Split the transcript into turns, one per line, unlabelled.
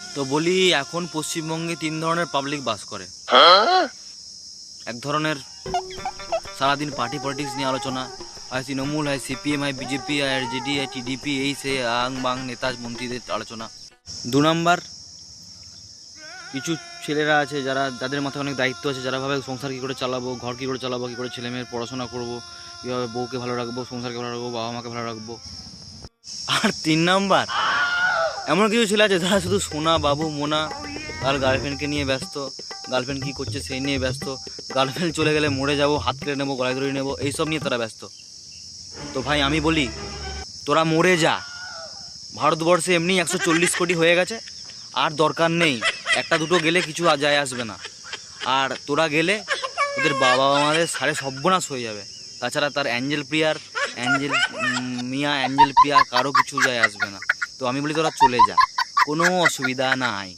তো বলি, এখন পশ্চিমবঙ্গে তিন ধরনের পাবলিক বাস করে। এক ধরনের সারাদিন পার্টি পলিটিক্স নিয়ে আলোচনা, হয় তৃণমূল, হয় সিপিএম হয় বিজেপি আর জেডি হয় টিডিপি এই সে আং বাং নেতা মন্ত্রীদের আলোচনা। দু নম্বর, কিছু ছেলেরা আছে যারা, যাদের মাথায় অনেক দায়িত্ব আছে, যারা ভাবে সংসার কী করে চালাবো, ঘর কী করে চালাবো, কী করে ছেলে মেয়ের পড়াশোনা করব, কীভাবে বউকে ভালো রাখব, সংসারকে ভালো রাখব বাবা মাকে ভালো রাখব। আর তিন নাম্বার এমন কিছু ছেলে আছে যারা শুধু সোনা, বাবু, মোনা আর গার্লফ্রেন্ডকে নিয়ে ব্যস্ত। গার্লফ্রেন্ড কী করছে সেই নিয়ে ব্যস্ত। গার্লফ্রেন্ড চলে গেলে মরে যাব, হাত কেটে নেব, গলায় ধরে নেব, এইসব নিয়ে তারা ব্যস্ত। তো ভাই, আমি বলি, তোরা মরে যা। ভারতবর্ষে এমনি একশো চল্লিশ কোটি হয়ে গেছে, আর দরকার নেই, একটা দুটো গেলে কিছু যায় আসবে না। আর তোরা গেলে ওদের বাবা মাদের সাড়ে সর্বনাশ হয়ে যাবে। তাছাড়া তার অ্যাঞ্জেল প্রিয়ার, অ্যাঞ্জেল মিয়া, অ্যাঞ্জেল প্রিয়া কারও কিছু যায় আসবে না। তো আমি বলি তোরা চলে যা। কোনো অসুবিধা নাই।